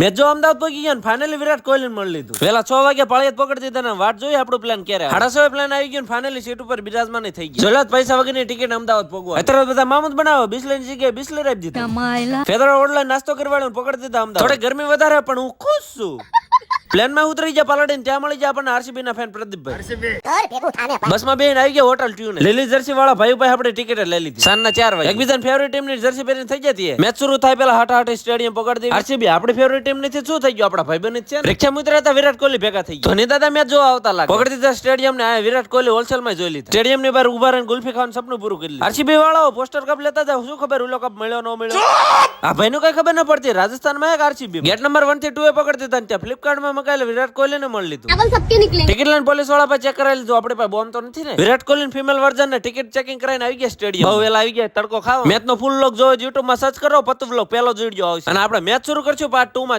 Match જો અમદાવાદ પહોંચી ગયા ફાઇનલી વિરાટ કોહલી મળી લીધું. પેલા છ વાગે પાળિયાદ પકડી દીધા ને વાટ જોઈ આપણું પ્લાન ક્યારે સાડા પ્લાન આવી ગયો ફાઇનલી સીટ ઉપર બિરાજમાન થઈ ગઈ. જોલાત પૈસા વગરની ટિકિટ અમદાવાદ પગવા અત્યારે બધા મામૂદ બનાવો બિસ્લેન જગ્યાએ બિસ્લેર આપી દીધું. ફેદરા ઓડલા નાસ્તો કરવાનો પકડી દીધા અમદાવાદ. થોડી ગરમી વધારે પણ હું ખુશ છું. પ્લેનમાં ઉતરી ગયા પાલડીને ત્યાં મળી જાય આપણને આરસીબી. ના ફેન પ્રદીપભાઈ બસમાં બેન આવી ગયા હોટલ ટ્યુન. લીલી જર્સી વાળા ભાઈ ભાઈ આપણે ટિકિટ લઈ લીધી. સાંજના ચાર વાગે. એકબીજાની ફેવરેટ ટીમની જર્સી પહેરીને થઈ જતી મેચ શરૂ થાય પેલા હાટા હાટી સ્ટેડિયમ પકડી દીધી આરસીબી આપણી ફેવરેટ ટીમ નથી શું થઈ ગયું? આપણા ભાઈ બની છે ને? રિક્ષા મુતરા હતા વિરાટ કોહલી ભેગા થઈ ગયા. ધોની દાદા મેચ જોવા આવતા લાગે. પકડી દીધા સ્ટેડિયમ ને આ વિરાટ કોહલી હોલસેલમાં જોઈ લીધા. સ્ટેડિયમની બહાર ઊભા રહીને ગુલ્ફી ખાવાનું સપનું પૂરું કરી લીધું. આરસીબી વાળાઓ પોસ્ટર કપ લેતા હતા. શું ખબર ઉલો કપ મળ્યો ન મળ્યો? આ ભાઈ નું કઈ ખબર ન પડતી. રાજસ્થાનમાં એક આરસીબી. ગેટ નંબર વનથી ટુ એ પકડી દીધા ત્યાં ફ્લિપકાર્ટમાં મકાયેલ વિરાટ કોહલી ને મળી લીધું. ટિકિટ લાઈન પોલીસવાળા પાસે ચેક કરાવી લીધું. આપણે પાસે બોમ્બ તો નથી ને. વિરાટ કોહલી ફિમેલ વર્ઝન ને ટિકિટ ચેકિંગ કરાવીને આવી ગયા સ્ટેડિયમ બહુ વહેલા આવી ગયા તડકો ખાવ. મેચ નો ફૂલ લોક જોવો યુટ્યુબમાં સર્ચ કરો પતુ વ્લોગ પહેલો જ વીડિયો આવશે. અને આપણે મેચ શરૂ કરશું પાર્ટ ટુ માં.